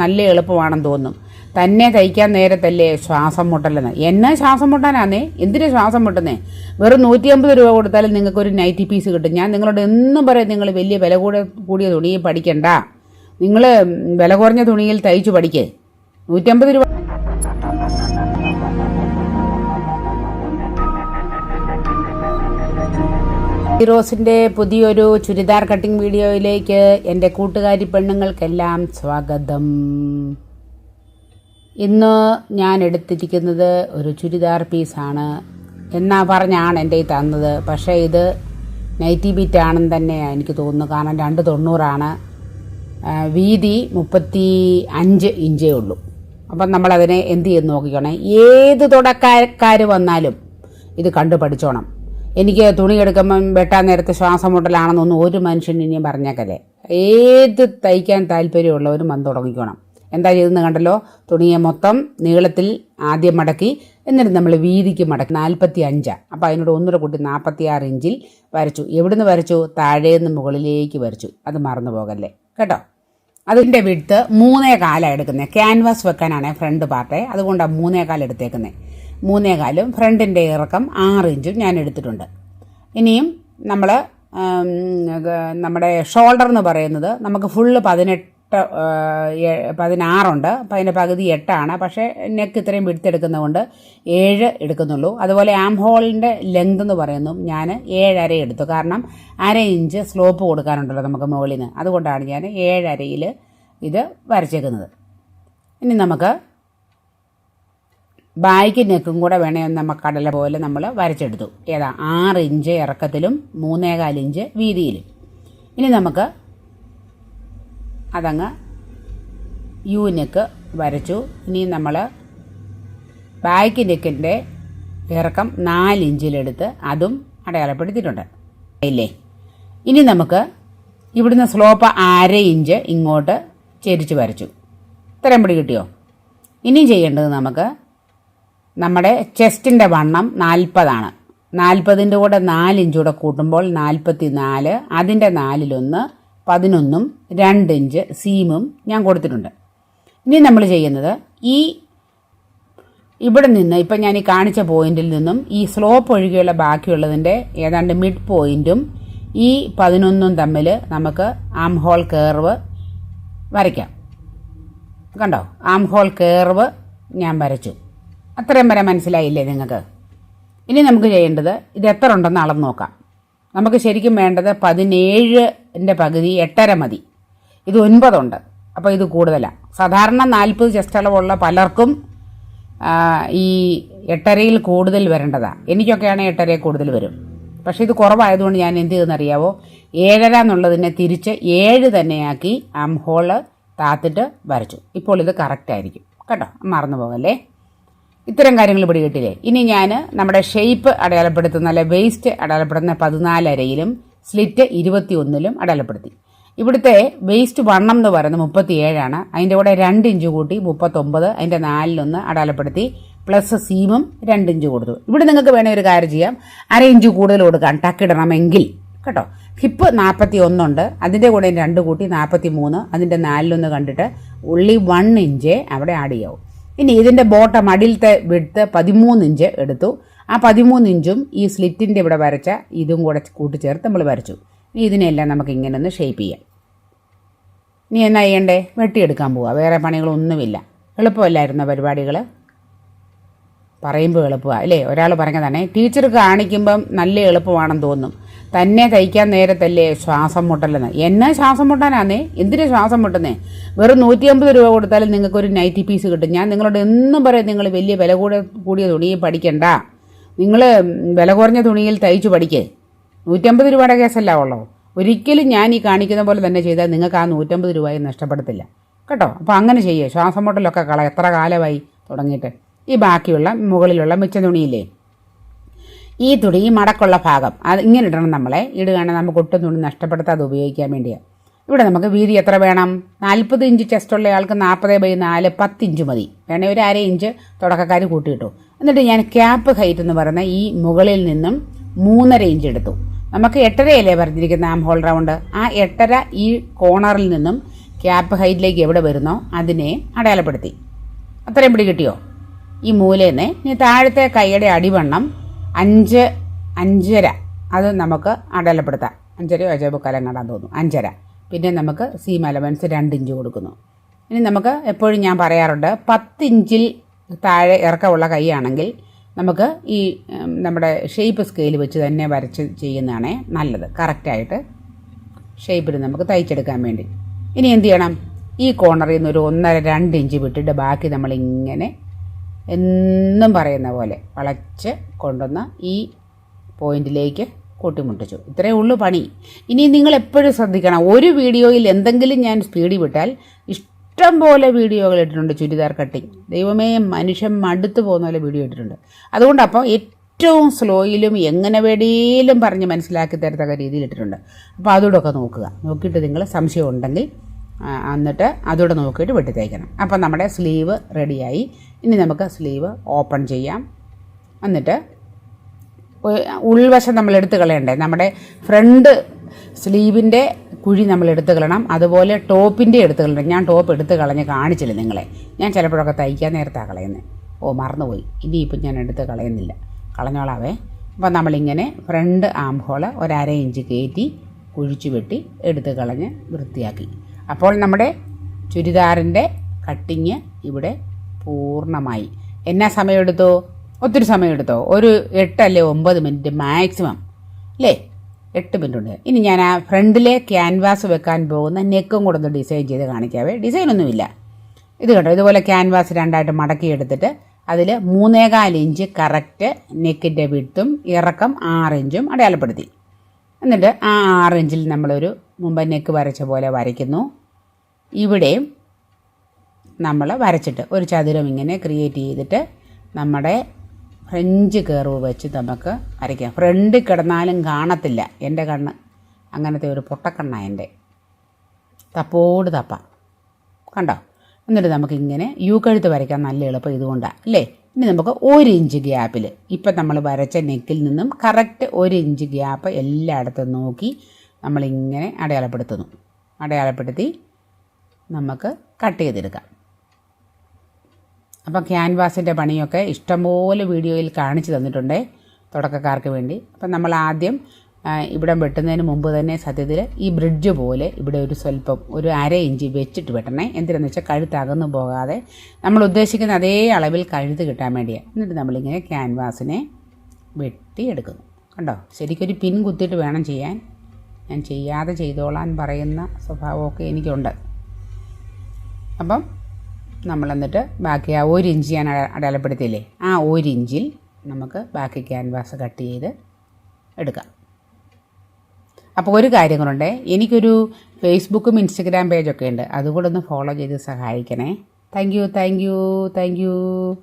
നല്ല എളുപ്പമാണെന്ന് തോന്നും. തന്നെ തയ്ക്കാൻ നേരത്തല്ലേ ശ്വാസം മുട്ടലെന്ന്. എന്നെ ശ്വാസം മുട്ടാനാന്നേ? എന്തിനാ ശ്വാസം മുട്ടുന്നേ? വെറും നൂറ്റി അമ്പത് രൂപ കൊടുത്താലും നിങ്ങൾക്ക് ഒരു നൈറ്റി പീസ് കിട്ടും. ഞാൻ നിങ്ങളോട് എന്നും പറയും നിങ്ങൾ വലിയ വില കൂടെ കൂടിയ തുണി പഠിക്കണ്ട. നിങ്ങൾ വില കുറഞ്ഞ തുണിയിൽ തയ്ച്ചു പഠിക്കേ. നൂറ്റമ്പത് രൂപ റോസിന്റെ പുതിയൊരു ചുരിദാർ കട്ടിംഗ് വീഡിയോയിലേക്ക് എന്റെ കൂട്ടുകാരി പെണ്ണുങ്ങൾക്കെല്ലാം സ്വാഗതം. ഇന്ന് ഞാൻ എടുത്തിരിക്കുന്നത് ഒരു ചുരിദാർ പീസാണ് എന്നാ പറഞ്ഞാണ് എന്റെ ഈ തന്നത്. പക്ഷേ ഇത് നൈറ്റി ബീറ്റ് ആണെന്ന് തന്നെയാണ് എനിക്ക് തോന്നുന്നു കാരണം രണ്ട് തൊണ്ണൂറാണ്. വീതി മുപ്പത്തി അഞ്ച് ഇഞ്ചേ ഉള്ളൂ. അപ്പം നമ്മളതിനെ എന്ത് ചെയ്ത് നോക്കിക്കോണേ. ഏത് തുടക്കക്കാർ വന്നാലും ഇത് കണ്ടു പഠിച്ചോണം എനിക്ക് തുണിയെടുക്കുമ്പം വെട്ടാൻ നേരത്തെ ശ്വാസം മുട്ടലാണെന്നൊന്നും ഒരു മനുഷ്യൻ ഇനിയും പറഞ്ഞേക്കല്ലേ. ഏത് തയ്ക്കാൻ താല്പര്യമുള്ളവരും വന്ന് തുടങ്ങിക്കോണം. എന്താ ചെയ്തെന്ന് കണ്ടല്ലോ? തുണിയെ മൊത്തം നീളത്തിൽ ആദ്യം മടക്കി എന്നിട്ട് നമ്മൾ വീതിക്ക് മടക്കി. നാൽപ്പത്തി അഞ്ചാണ് അപ്പോൾ അതിനോട് ഒന്നര കൂട്ടി നാൽപ്പത്തി ആറ് ഇഞ്ചിൽ വരച്ചു. എവിടുന്ന് വരച്ചു? താഴേന്ന് മുകളിലേക്ക് വരച്ചു. അത് മറന്നു പോകല്ലേ കേട്ടോ? അതിന്റെ വിടുത്ത് മൂന്നേ കാലാണ് എടുക്കുന്നത് ക്യാൻവാസ് വെക്കാനാണ് ഫ്രണ്ട് പാർട്ട്. അതുകൊണ്ടാണ് മൂന്നേ കാൽ എടുത്തേക്കുന്നത് മൂന്നേ കാലും ഫ്രണ്ടിന്റെ ഇറക്കം ആറ് ഇഞ്ചും ഞാൻ എടുത്തിട്ടുണ്ട്. ഇനിയും നമ്മൾ നമ്മുടെ ഷോൾഡർ എന്ന് പറയുന്നത് നമുക്ക് ഫുള്ള് പതിനെട്ട് ഏ- പതിനാറുണ്ട്. അപ്പം അതിന്റെ പകുതി എട്ടാണ്. പക്ഷേ നെക്ക് ഇത്രയും വിടുത്തെടുക്കുന്നതുകൊണ്ട് ഏഴ് എടുക്കുന്നുള്ളൂ. അതുപോലെ ആം ഹോളിന്റെ ലെങ്ത് എന്ന് പറയുന്നു. ഞാൻ ഏഴര എടുത്തു. കാരണം അര ഇഞ്ച് സ്ലോപ്പ് കൊടുക്കാനുണ്ടല്ലോ നമുക്ക് മുകളിൽ നിന്ന് അതുകൊണ്ടാണ് ഞാൻ ഏഴരയിൽ ഇത് വരച്ചേക്കുന്നത്. ഇനി നമുക്ക് ബായ്ക്ക് നെക്കും കൂടെ വേണേ നമ്മൾ കടല പോലെ നമ്മൾ വരച്ചെടുത്തു. ഏതാ? ആറ് ഇഞ്ച് ഇറക്കത്തിലും മൂന്നേകാൽ ഇഞ്ച് വീതിയിലും. ഇനി നമുക്ക് അതങ്ങ് യു നെക്ക് വരച്ചു. ഇനി നമ്മൾ ബാക്ക് നെക്കിന്റെ ഇറക്കം നാല് ഇഞ്ചിലെടുത്ത് അതും അടയാളപ്പെടുത്തിയിട്ടുണ്ട്. ഇല്ലേ? ഇനി നമുക്ക് ഇവിടുന്ന് സ്ലോപ്പ് അര ഇഞ്ച് ഇങ്ങോട്ട് ചെരിച്ച് വരച്ചു. ഇത്രയും പിടി കിട്ടിയോ? ഇനിയും ചെയ്യേണ്ടത് നമുക്ക് നമ്മുടെ ചെസ്റ്റിന്റെ വണ്ണം നാൽപ്പതാണ് നാൽപ്പതിന്റെ കൂടെ നാലിഞ്ചൂടെ കൂട്ടുമ്പോൾ നാൽപ്പത്തി നാല് അതിന്റെ നാലിലൊന്ന് പതിനൊന്നും രണ്ട് ഇഞ്ച് സീമും ഞാൻ കൊടുത്തിട്ടുണ്ട്. ഇനി നമ്മൾ ചെയ്യുന്നത് ഈ ഇവിടെ നിന്ന് ഇപ്പം ഞാൻ ഈ കാണിച്ച പോയിന്റിൽ നിന്നും ഈ സ്ലോപ്പ് ഒഴികെയുള്ള ബാക്കിയുള്ളതിന്റെ ഏതാണ്ട് മിഡ് പോയിന്റും ഈ പതിനൊന്നും തമ്മിൽ നമുക്ക് ആം ഹോൾ കേർവ് വരയ്ക്കാം. കണ്ടോ? ആം ഹോൾ കേർവ് ഞാൻ വരച്ചു. അത്രയും വരെ മനസ്സിലായില്ലേ നിങ്ങൾക്ക്? ഇനി നമുക്ക് ചെയ്യേണ്ടത് ഇത് എത്ര ഉണ്ടെന്ന് അളന്ന് നോക്കാം. നമുക്ക് ശരിക്കും വേണ്ടത് പതിനേഴിന്റെ പകുതി എട്ടര മതി. ഇത് ഒൻപതുണ്ട്. അപ്പോൾ ഇത് കൂടുതലാണ് സാധാരണ നാൽപ്പത് ചെസ്റ്റ് അളവുള്ള പലർക്കും ഈ എട്ടരയിൽ കൂടുതൽ വരേണ്ടതാണ് എനിക്കൊക്കെയാണ് എട്ടരയിൽ കൂടുതൽ വരും. പക്ഷേ ഇത് കുറവായതുകൊണ്ട് ഞാൻ എന്ത് ചെയ്തെന്നറിയാവോ ഏഴര എന്നുള്ളതിനെ തിരിച്ച് ഏഴ് തന്നെയാക്കി ആം ഹോൾ താത്തിട്ട് വരച്ചു. ഇപ്പോൾ ഇത് കറക്റ്റ് ആയിരിക്കും. കേട്ടോ? മറന്നു പോകല്ലേ? ഇത്തരം കാര്യങ്ങൾ ഇവിടെ കിട്ടില്ലേ? ഇനി ഞാൻ നമ്മുടെ ഷേപ്പ് അടയാളപ്പെടുത്തുന്ന അല്ലെ വേസ്റ്റ് അടയാളപ്പെടുത്തുന്ന പതിനാലരയിലും സ്ലിറ്റ് ഇരുപത്തി ഒന്നിലും അടയാളപ്പെടുത്തി ഇവിടുത്തെ വേസ്റ്റ് വണ്ണം എന്ന് പറയുന്നത് മുപ്പത്തി ഏഴാണ് അതിന്റെ കൂടെ രണ്ട് ഇഞ്ച് കൂട്ടി മുപ്പത്തൊമ്പത് അതിന്റെ നാലിലൊന്ന് അടയാളപ്പെടുത്തി പ്ലസ് സീമും രണ്ട് ഇഞ്ച് കൊടുത്തു. ഇവിടെ നിങ്ങൾക്ക് വേണേൽ ഒരു കാര്യം ചെയ്യാം. അര ഇഞ്ച് കൂടുതൽ കൊടുക്കാം ടക്കിടണമെങ്കിൽ കേട്ടോ. ഹിപ്പ് നാൽപ്പത്തി ഒന്നുണ്ട് അതിന്റെ കൂടെ രണ്ട് കൂട്ടി നാൽപ്പത്തി മൂന്ന് അതിന്റെ നാലിലൊന്ന് കണ്ടിട്ട് ഉള്ളി വൺ ഇഞ്ച് അവിടെ ആഡ് ചെയ്യാവും. ഇനി ഇതിന്റെ ബോട്ടം അടിയിലത്തെ വിടുത്ത് പതിമൂന്ന് ഇഞ്ച് എടുത്തു. ആ പതിമൂന്ന് ഇഞ്ചും ഈ സ്ലിറ്റിന്റെ ഇവിടെ വരച്ച ഇതും കൂടെ കൂട്ടിച്ചേർത്ത് നമ്മൾ വരച്ചു. ഇനി ഇതിനെല്ലാം നമുക്ക് ഇങ്ങനെ ഒന്ന് ഷേപ്പ് ചെയ്യാം. ഇനി എന്നാ ചെയ്യണ്ടേ? വെട്ടിയെടുക്കാൻ പോവുക വേറെ പണികളൊന്നുമില്ല. എളുപ്പമല്ലായിരുന്ന പരിപാടികൾ പറയുമ്പോൾ എളുപ്പമാണ് അല്ലേ? ഒരാൾ പറഞ്ഞതാണേ ടീച്ചർ കാണിക്കുമ്പം നല്ല എളുപ്പമാണെന്ന് തോന്നും. തന്നെ തയ്ക്കാൻ നേരത്തല്ലേ ശ്വാസം മുട്ടലെന്ന്. എന്നെ ശ്വാസം മുട്ടാനാന്നേ? എന്തിനാ ശ്വാസം മുട്ടുന്നേ? വെറും നൂറ്റി അമ്പത് രൂപ കൊടുത്താലും നിങ്ങൾക്കൊരു നൈറ്റി പീസ് കിട്ടും. ഞാൻ നിങ്ങളോട് എന്നും പറയും നിങ്ങൾ വലിയ വില കൂടെ കൂടിയ തുണി പഠിക്കണ്ട. നിങ്ങൾ വില കുറഞ്ഞ തുണിയിൽ തയ്ച്ചു പഠിക്കേ. നൂറ്റമ്പത് രൂപയുടെ കേസല്ല ഉള്ളൂ. ഒരിക്കലും ഞാൻ ഈ കാണിക്കുന്ന പോലെ തന്നെ ചെയ്താൽ നിങ്ങൾക്ക് ആ നൂറ്റമ്പത് രൂപയും നഷ്ടപ്പെടത്തില്ല. കേട്ടോ? അപ്പോൾ അങ്ങനെ ചെയ്യേ. ശ്വാസം മുട്ടലൊക്കെ കള. എത്ര കാലമായി തുടങ്ങിയിട്ട്? ഈ ബാക്കിയുള്ള മുകളിലുള്ള മിച്ച തുണിയില്ലേ? ഈ തുണി ഈ മടക്കുള്ള ഭാഗം. അത് ഇങ്ങനെ ഇടണം നമ്മളെ. ഇടുകയാണെങ്കിൽ നമുക്ക് ഒട്ടും തുണി നഷ്ടപ്പെടുത്താതെ ഉപയോഗിക്കാൻ വേണ്ടിയാണ് ഇവിടെ നമുക്ക് വീതി എത്ര വേണം? നാൽപ്പത് ഇഞ്ച് ചെസ്റ്റുള്ള ആൾക്ക് നാൽപ്പത് ബൈ നാല് പത്ത് ഇഞ്ച് മതി. വേണേൽ ഒരു അര ഇഞ്ച് തുടക്കക്കാർ കൂട്ടിയിട്ടു എന്നിട്ട് ഞാൻ ക്യാപ്പ് ഹൈറ്റ് എന്ന് പറയുന്ന ഈ മുകളിൽ നിന്നും മൂന്നര ഇഞ്ച് എടുത്തു. നമുക്ക് എട്ടരയല്ലേ പറഞ്ഞിരിക്കുന്ന ആം ഹോൾ റൗണ്ട് ആ എട്ടര ഈ കോണറിൽ നിന്നും ക്യാപ്പ് ഹൈറ്റിലേക്ക് എവിടെ വരുന്നോ അതിനെ അടയാളപ്പെടുത്തി. അത്രയും പിടി കിട്ടിയോ? ഈ മൂലേന്ന് ഇനി താഴത്തെ കൈയുടെ അടിവണ്ണം അഞ്ച് അഞ്ചര. അത് നമുക്ക് അടയാളപ്പെടുത്താം. അഞ്ചരയോ അഞ്ചേ മുക്കാലും കാണാൻ തോന്നുന്നു. അഞ്ചര. പിന്നെ നമുക്ക് സീം അലവൻസ് രണ്ട് ഇഞ്ച് കൊടുക്കുന്നു. ഇനി നമുക്ക് എപ്പോഴും ഞാൻ പറയാറുണ്ട് പത്ത് ഇഞ്ചിൽ താഴെ ഇറക്കമുള്ള കൈയാണെങ്കിൽ നമുക്ക് ഈ നമ്മുടെ ഷേപ്പ് സ്കെയിൽ വെച്ച് തന്നെ വരച്ച് ചെയ്യുന്നതാണ് നല്ലത്. കറക്റ്റായിട്ട് ഷേപ്പിൽ നമുക്ക് തയ്ച്ചെടുക്കാൻ വേണ്ടി. ഇനി എന്ത് ചെയ്യണം? ഈ കോർണറിൽ നിന്ന് ഒരു ഒന്നര രണ്ട് ഇഞ്ച് വിട്ടിട്ട് ബാക്കി നമ്മളിങ്ങനെ എന്നും പറയുന്ന പോലെ വളച്ച് കൊണ്ടുവന്ന് ഈ പോയിന്റിലേക്ക് കൂട്ടിമുട്ടിച്ചു. ഇത്രയേ ഉള്ളൂ പണി. ഇനി നിങ്ങൾ എപ്പോഴും ശ്രദ്ധിക്കണം. ഒരു വീഡിയോയിൽ എന്തെങ്കിലും ഞാൻ സ്പീഡിൽ വിട്ടാൽ ഇഷ്ടം പോലെ വീഡിയോകൾ ഇട്ടിട്ടുണ്ട് ചുരിദാർ കട്ടിങ്. ദൈവമേ മനുഷ്യൻ മടുത്തു പോകുന്ന പോലെ വീഡിയോ ഇട്ടിട്ടുണ്ട്. അതുകൊണ്ട് അപ്പോൾ ഏറ്റവും സ്ലോയിലും എങ്ങനെ വേണേലും പറഞ്ഞ് മനസ്സിലാക്കി തരത്തക്ക രീതിയിൽ ഇട്ടിട്ടുണ്ട്. അപ്പോൾ അതോടൊക്കെ നോക്കുക. നോക്കിയിട്ട് നിങ്ങൾ സംശയം ഉണ്ടെങ്കിൽ എന്നിട്ട് അതോടെ നോക്കിയിട്ട് വെട്ടി അപ്പോൾ അപ്പം നമ്മുടെ സ്ലീവ് റെഡിയായി. ഇനി നമുക്ക് സ്ലീവ് ഓപ്പൺ ചെയ്യാം. എന്നിട്ട് ഉൾവശം നമ്മൾ എടുത്ത് കളയണ്ടേ? നമ്മുടെ ഫ്രണ്ട് സ്ലീവിന്റെ കുഴി നമ്മൾ എടുത്ത് കളയണം അതുപോലെ ടോപ്പിന്റെ എടുത്ത് കളയണം ഞാൻ ടോപ്പ് എടുത്ത് കളഞ്ഞ് കാണിച്ചില്ല നിങ്ങളെ? ഞാൻ ചിലപ്പോഴൊക്കെ തയ്ക്കാൻ നേരത്താണ് കളയുന്നത് ഓ മറന്നുപോയി. ഇനിയിപ്പം ഞാൻ എടുത്ത് കളയുന്നില്ല. കളഞ്ഞോളാവേ. അപ്പം നമ്മളിങ്ങനെ ഫ്രണ്ട് ആം ഹോൾ ഒരര ഇഞ്ച് കയറ്റി കുഴിച്ചു വെട്ടി എടുത്ത് കളഞ്ഞ് വൃത്തിയാക്കി. അപ്പോൾ നമ്മുടെ ചുരിദാറിന്റെ കട്ടിങ് ഇവിടെ പൂർണമായി. എന്നാ സമയമെടുത്തു ഒത്തിരി സമയമെടുത്തോ ഒരു എട്ടല്ലേ ഒമ്പത് മിനിറ്റ് മാക്സിമം. അല്ലേ? എട്ട് മിനിറ്റ് ഉണ്ട് ഇനി ഞാൻ ആ ഫ്രണ്ടിലെ ക്യാൻവാസ് വെക്കാൻ പോകുന്ന നെക്കും കൂടെ ഒന്ന് ഡിസൈൻ ചെയ്ത് കാണിക്കാവേ. ഡിസൈനൊന്നുമില്ല ഇത് കേട്ടോ ഇതുപോലെ ക്യാൻവാസ് രണ്ടായിട്ട് മടക്കി എടുത്തിട്ട് അതിൽ മൂന്നേകാൽ ഇഞ്ച് കറക്റ്റ് നെക്കിന്റെ വിട്ടും ഇറക്കം ആറ് ഇഞ്ചും അടയാളപ്പെടുത്തി. എന്നിട്ട് ആ ആറ് ഇഞ്ചിൽ നമ്മളൊരു മുമ്പ് നെക്ക് വരച്ച പോലെ വരയ്ക്കുന്നു. ഇവിടെയും നമ്മൾ വരച്ചിട്ട് ഒരു ചതുരം ഇങ്ങനെ ക്രിയേറ്റ് ചെയ്തിട്ട് നമ്മുടെ ഫ്രഞ്ച് കർവ് വെച്ച് നമുക്ക് അരയ്ക്കാം. ഫ്രണ്ട് കിടന്നാലും കാണത്തില്ല. എന്റെ കണ്ണ്. അങ്ങനത്തെ ഒരു പൊട്ടക്കണ്ണ എന്റെ. തപ്പോട് തപ്പ. കണ്ടോ? എന്നിട്ട് നമുക്ക് ഇങ്ങനെ യു കഴുത്ത് വരയ്ക്കാൻ നല്ല എളുപ്പം ഇതുകൊണ്ടാണ് അല്ലേ? ഇനി നമുക്ക് ഒരു ഇഞ്ച് ഗ്യാപ്പിൽ. ഇപ്പം നമ്മൾ വരച്ച നെക്കിൽ നിന്നും കറക്റ്റ് ഒരു ഇഞ്ച് ഗ്യാപ്പ് എല്ലായിടത്തും നോക്കി നമ്മളിങ്ങനെ അടയാളപ്പെടുത്തുന്നു. അടയാളപ്പെടുത്തി നമുക്ക് കട്ട് ചെയ്തെടുക്കാം. അപ്പം ക്യാൻവാസിന്റെ പണിയൊക്കെ ഇഷ്ടംപോലെ വീഡിയോയിൽ കാണിച്ചു തന്നിട്ടുണ്ട് തുടക്കക്കാർക്ക് വേണ്ടി. അപ്പം നമ്മൾ ആദ്യം ഇവിടെ വെട്ടുന്നതിന് മുമ്പ് തന്നെ സത്യത്തിൽ ഈ ബ്രിഡ്ജ് പോലെ ഇവിടെ ഒരു സ്വല്പം ഒരു അര ഇഞ്ച് വെച്ചിട്ട് വെട്ടണേ. എന്തിനാന്ന് വെച്ചാൽ കഴുത്ത് അകന്നു പോകാതെ നമ്മൾ ഉദ്ദേശിക്കുന്ന അതേ അളവിൽ കഴുത്ത് കിട്ടാൻ വേണ്ടിയാണ് എന്നിട്ട് നമ്മളിങ്ങനെ ക്യാൻവാസിനെ വെട്ടിയെടുക്കുന്നു. കണ്ടോ? ശരിക്കൊരു പിൻ കുത്തിയിട്ട് വേണം ചെയ്യാൻ. ഞാൻ ചെയ്യാതെ ചെയ്തോളാൻ പറയുന്ന സ്വഭാവമൊക്കെ എനിക്കുണ്ട്. അപ്പം നമ്മൾ എന്നിട്ട് ബാക്കി ആ ഒരു ഇഞ്ച് ഞാൻ അട- അടയാളപ്പെടുത്തിയില്ലേ? ആ ഒരു ഇഞ്ചിൽ നമുക്ക് ബാക്കി ക്യാൻവാസ് കട്ട് ചെയ്ത് എടുക്കാം. അപ്പോൾ ഒരു കാര്യം കൊണ്ടേ എനിക്കൊരു ഫേസ്ബുക്കും ഇൻസ്റ്റഗ്രാം പേജൊക്കെ ഉണ്ട്. അതുകൂടെ ഒന്ന് ഫോളോ ചെയ്ത് സഹായിക്കണേ. Thank you thank you thank you